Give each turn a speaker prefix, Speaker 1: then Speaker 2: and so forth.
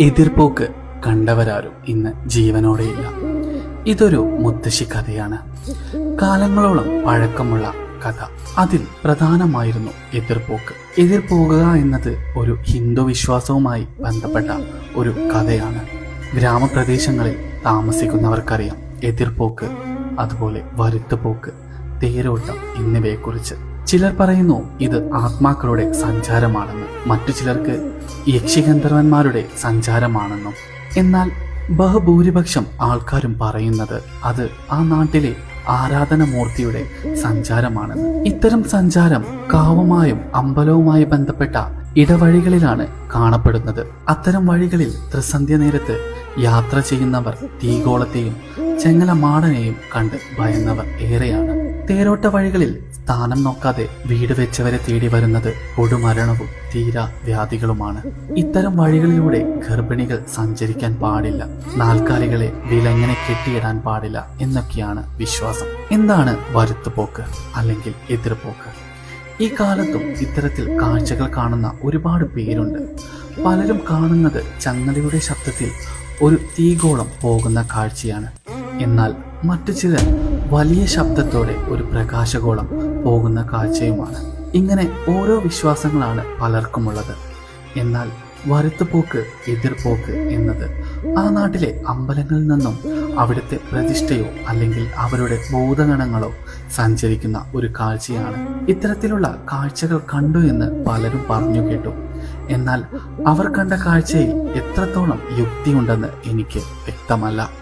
Speaker 1: എതിർപ്പോക്ക് കണ്ടവരാരും ഇന്ന് ജീവനോടെയില്ല. ഇതൊരു മുത്തശ്ശി കഥയാണ്. കാലങ്ങളോളം പഴക്കമുള്ള കഥ. അതിൽ പ്രധാനമായിരുന്നു എതിർപ്പോക്ക് എതിർപ്പോകുക എന്നത് ഒരു ഹിന്ദു വിശ്വാസവുമായി ബന്ധപ്പെട്ട ഒരു കഥയാണ്. ഗ്രാമപ്രദേശങ്ങളിൽ താമസിക്കുന്നവർക്കറിയാം എതിർപ്പോക്ക് അതുപോലെ വരുത്തുപോക്ക് തേരോട്ടം എന്നിവയെക്കുറിച്ച്. ചിലർ പറയുന്നു ഇത് ആത്മാക്കളുടെ സഞ്ചാരമാണെന്നും മറ്റു ചിലർക്ക് യക്ഷിഗന്ധർവന്മാരുടെ സഞ്ചാരമാണെന്നും. എന്നാൽ ബഹുഭൂരിപക്ഷം ആൾക്കാരും പറയുന്നത് അത് ആ നാട്ടിലെ ആരാധനമൂർത്തിയുടെ സഞ്ചാരമാണെന്ന്. ഇത്തരം സഞ്ചാരം കാവുമായും അമ്പലവുമായി ബന്ധപ്പെട്ട ഇടവഴികളിലാണ് കാണപ്പെടുന്നത്. അത്തരം വഴികളിൽ ത്രിസന്ധ്യ നേരത്ത് യാത്ര ചെയ്യുന്നവർ തീഗോളത്തെയും ചെങ്ങലമാടനെയും കണ്ട് ഭയന്നവർ ഏറെയാണ്. തേരോട്ട വഴികളിൽ സ്ഥാനം നോക്കാതെ വീട് വെച്ചവരെ തേടി വരുന്നത് കൊടുമരണവും തീരാ വ്യാധികളുമാണ്. ഇത്തരം വഴികളിലൂടെ ഗർഭിണികൾ സഞ്ചരിക്കാൻ പാടില്ല. നാൽക്കാലികളെ വിലങ്ങനെ കെട്ടിയിടാൻ പാടില്ല എന്നൊക്കെയാണ് വിശ്വാസം. എന്താണ് വരുത്തുപോക്ക് അല്ലെങ്കിൽ എതിർപോക്ക് ഈ കാലത്തും ഇത്തരത്തിൽ കാഴ്ചകൾ കാണുന്ന ഒരുപാട് പേരുണ്ട്. പലരും കാണുന്നത് ചങ്ങലയുടെ ശബ്ദത്തിൽ ഒരു തീഗോളം പോകുന്ന കാഴ്ചയാണ്. എന്നാൽ മറ്റു ചിലർ വലിയ ശബ്ദത്തോടെ ഒരു പ്രകാശഗോളം പോകുന്ന കാഴ്ചയുമാണ്. ഇങ്ങനെ ഓരോ വിശ്വാസങ്ങളാണ് പലർക്കുമുള്ളത്. എന്നാൽ വരുത്തുപോക്ക് എതിർപോക്ക് എന്നത് ആ നാട്ടിലെ അമ്പലങ്ങളിൽ നിന്നും അവിടുത്തെ പ്രതിഷ്ഠയോ അല്ലെങ്കിൽ അവരുടെ ഭൂതഗണങ്ങളോ സഞ്ചരിക്കുന്ന ഒരു കാഴ്ചയാണ്. ഇത്തരത്തിലുള്ള കാഴ്ചകൾ കണ്ടു എന്ന് പലരും പറഞ്ഞു കേട്ടു. എന്നാൽ അവർ കണ്ട കാഴ്ചയിൽ എത്രത്തോളം യുക്തിയുണ്ടെന്ന് എനിക്ക് വ്യക്തമല്ല.